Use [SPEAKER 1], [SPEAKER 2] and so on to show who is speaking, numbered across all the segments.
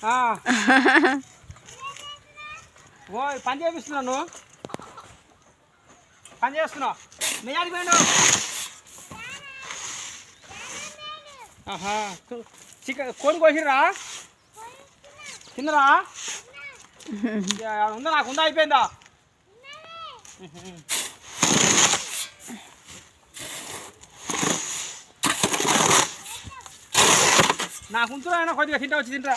[SPEAKER 1] ఓ పని చేపిస్తున్నావు నువ్వు? పని చేస్తున్నావు? నీ ఆడికి పోయిండు ఆహా చికెన్ కోడి కోసిరా తిన్నరా? ఉందా? నాకు ఉందా? అయిపోయిందా? నాకు అయినా కొద్దిగా తింటా వచ్చి తింటరా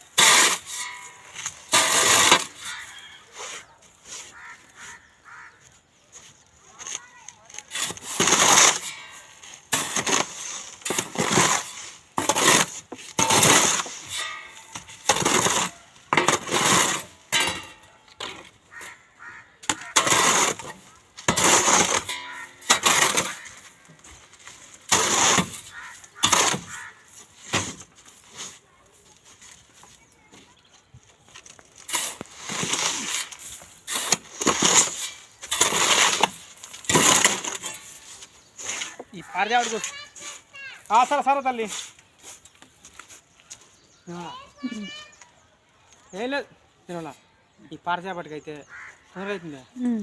[SPEAKER 1] పారిజావుడికి సరే సరే తల్లి. ఏం లేదు. తినాలా. ఈ పారిజాపటికి అయితే తొందరగా అవుతుంది.
[SPEAKER 2] ఉమ్.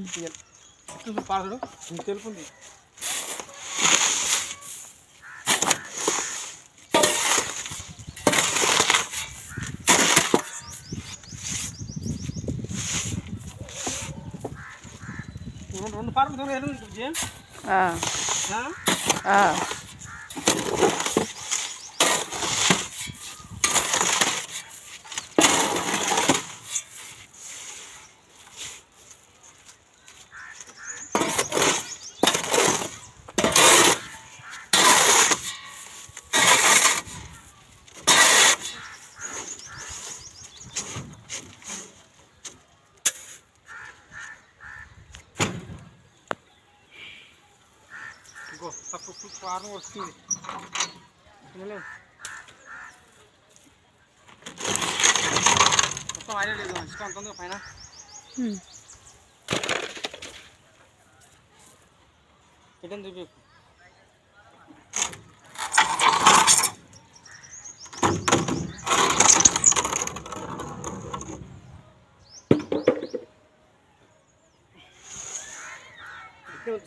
[SPEAKER 1] పారడు నీకు తెలుపుంది. రెండు రెండు పార్లు తొందరగా ఎన్ని జేమ్
[SPEAKER 2] 嗯
[SPEAKER 1] ఆ?
[SPEAKER 2] ఆ.
[SPEAKER 1] ఇంకో తక్కువ పారం వస్తుంది తినలేదు మొత్తం ఆయిల్ లేదు ఇష్టం అంత ఉంది పైన
[SPEAKER 2] ఉమ్.
[SPEAKER 1] చికెన్ చూపించు ఇక్కడే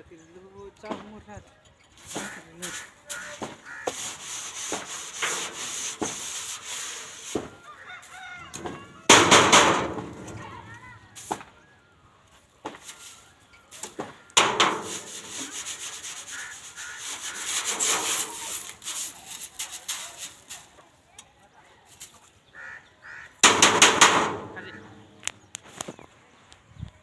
[SPEAKER 1] लागलो चांगला